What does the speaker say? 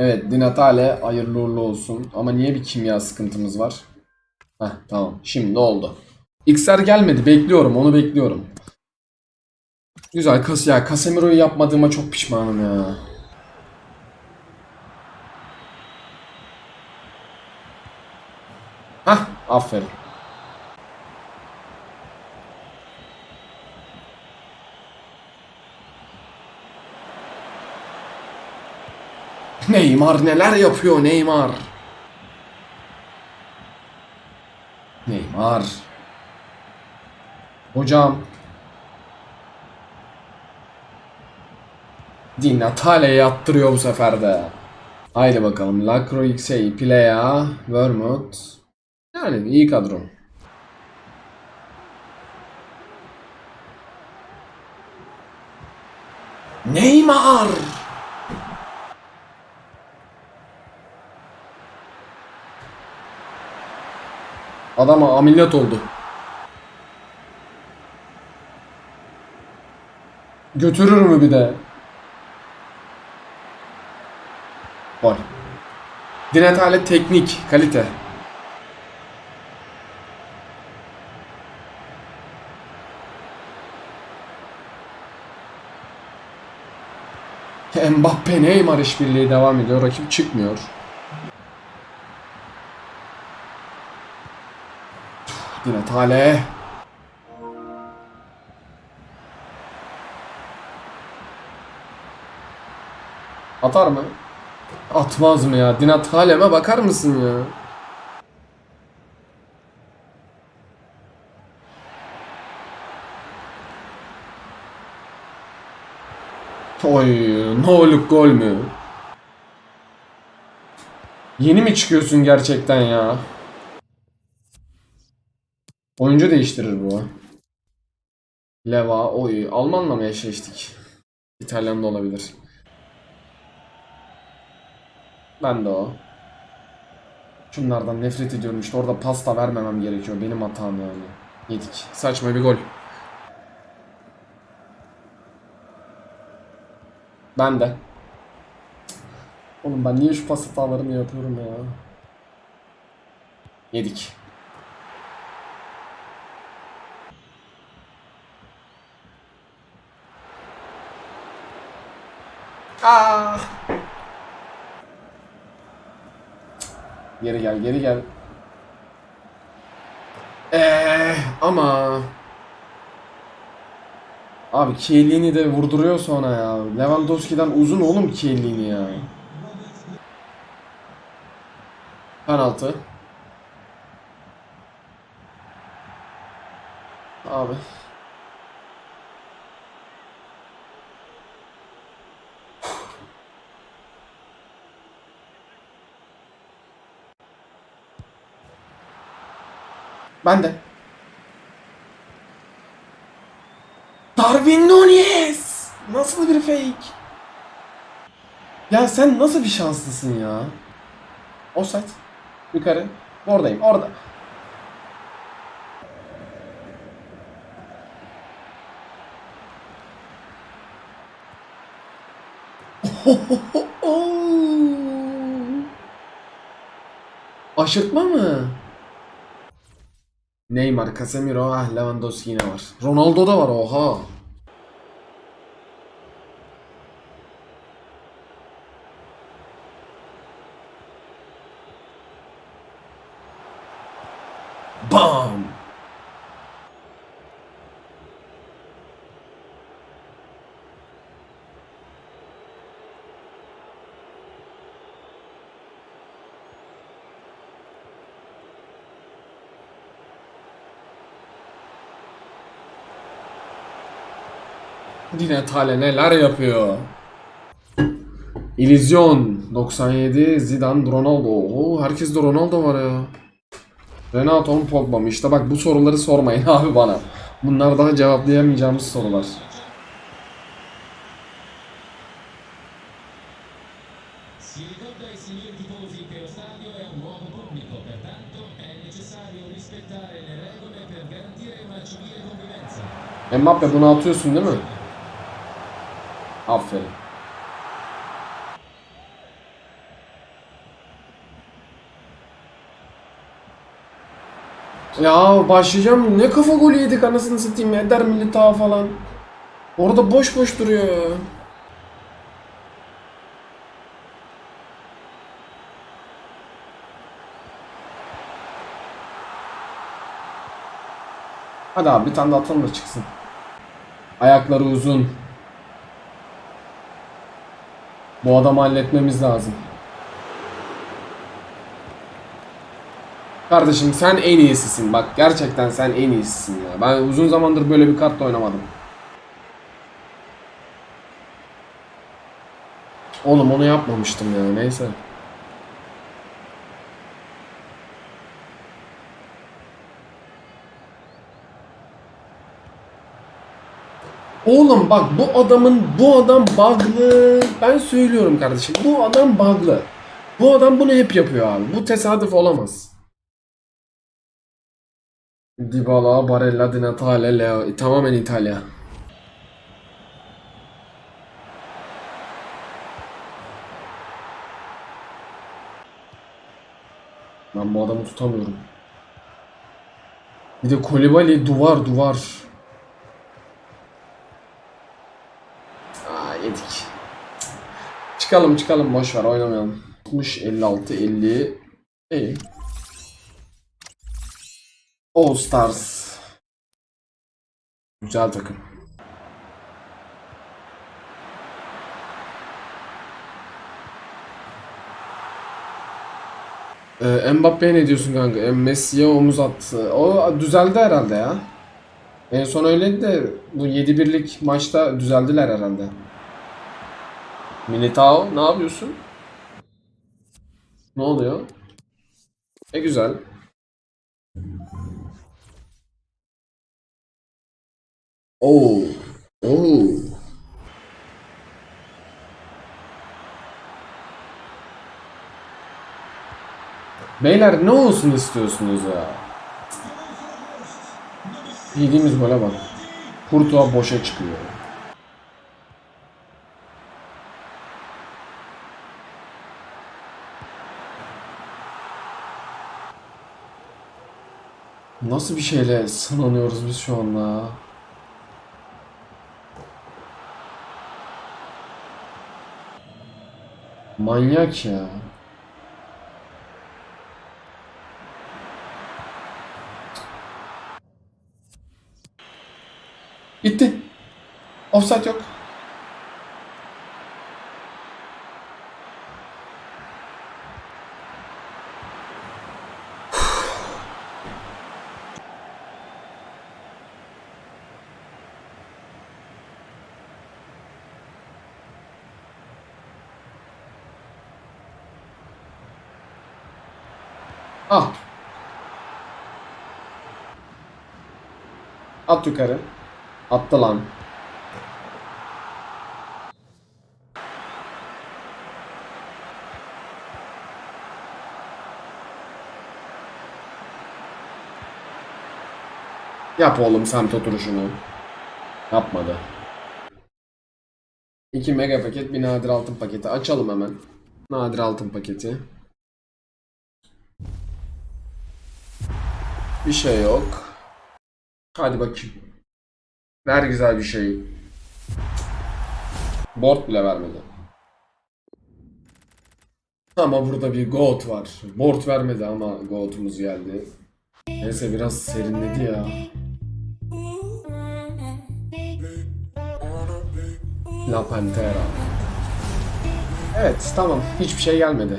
Evet Di Natale hayırlı uğurlu olsun. Ama niye bir kimya sıkıntımız var? Heh tamam şimdi oldu. XR gelmedi bekliyorum onu bekliyorum. Güzel kas ya Casemiro'yu yapmadığıma çok pişmanım ya. Hah aferin. Neymar neler yapıyor Neymar. Neymar. Hocam. Di Natale yattırıyor bu sefer de. Haydi bakalım. Lacro X'e Pilea, Vermouth. Yani iyi kadro. Neymar! Adama ameliyat oldu. Götürür mü bir de? Gol. Dinatale teknik, kalite. Mbappe Neymar işbirliği devam ediyor. Rakip çıkmıyor. Dinatale. Atar mı? Atmaz mı ya? Dinatale'me bakar mısın ya? Oy, ne olup gol mü? Yeni mi çıkıyorsun gerçekten ya? Oyuncu değiştirir bu. Leva, oy. Almanla mı eşleştik? İtalyan da olabilir. Ben de o. Şunlardan nefret ediyorum işte orada pasta vermemem gerekiyor. Benim hatam yani. Yedik. Saçma bir gol. Ben de. Oğlum ben niye şu pas hatalarını yapıyorum ya? Yedik. Aa! Geri gel, geri gel. Eee ama Abi Chiellini de vurduruyor sonra ya. Lewandowski'den uzun oğlum Chiellini ya. Penaltı. Abi. Ben de. Darwin Nunez! Nasıl bir fake? Ya sen nasıl bir şanslısın ya? Offside. Yukarı. Oradayım. Orada. Aşırtma mı? Neymar, Casemiro, ah Lewandowski yine var. Ronaldo da var oha. Yine Tale neler yapıyor? İllüzyon 97 Zidane Ronaldo. Oo, herkes de Ronaldo var ya. Renato mu Pogba mı? İşte bak bu soruları sormayın abi bana. Bunlar daha cevaplayamayacağımız sorular. Mbappe bunu atıyorsun değil mi? Aferin. Ya başlayacağım ne kafa golü yedik anasını satayım Eder milli ta falan. Orada boş boş duruyor. Hadi abi bir tane de atalım da çıksın. Ayakları uzun. Bu adamı halletmemiz lazım. Kardeşim sen en iyisisin bak gerçekten sen en iyisisin ya. Ben uzun zamandır böyle bir kartla oynamadım. Oğlum onu yapmamıştım ya neyse. Oğlum bak bu adamın bu adam bug'lı. Ben söylüyorum kardeşim bu adam bug'lı. Bu adam bunu hep yapıyor abi. Bu tesadüf olamaz. Dybala, Barella, Di Natale, Leo. E, Tamamen İtalya. Ben bu adamı tutamıyorum. Bir de Kolibali duvar duvar. Aa yedik. Çıkalım çıkalım boş ver oynamayalım. 60 56 50 İyi. All Stars. Güzel takım. Ee, Mbappe'ye ne diyorsun kanka? E, Messi'ye omuz attı. O düzeldi herhalde ya. En son öyleydi de bu 7-1'lik maçta düzeldiler herhalde. Militao ne yapıyorsun? Ne oluyor? E güzel. Oo. Oo. Beyler ne olsun istiyorsunuz ya? Yediğimiz gole bak. Kurtuğa boşa çıkıyor. Nasıl bir şeyle sınanıyoruz biz şu anda? Manyak ya. Gitti. Offside yok. Ah. At yukarı. Attı lan. Yap oğlum semt oturuşunu. Yapmadı. 2 mega paket bir nadir altın paketi. Açalım hemen. Nadir altın paketi. Bir şey yok. Hadi bakayım. Ver güzel bir şey. Board bile vermedi. Ama burada bir goat var. Board vermedi ama goat'umuz geldi. Neyse biraz serinledi ya. La Pantera. Evet tamam hiçbir şey gelmedi.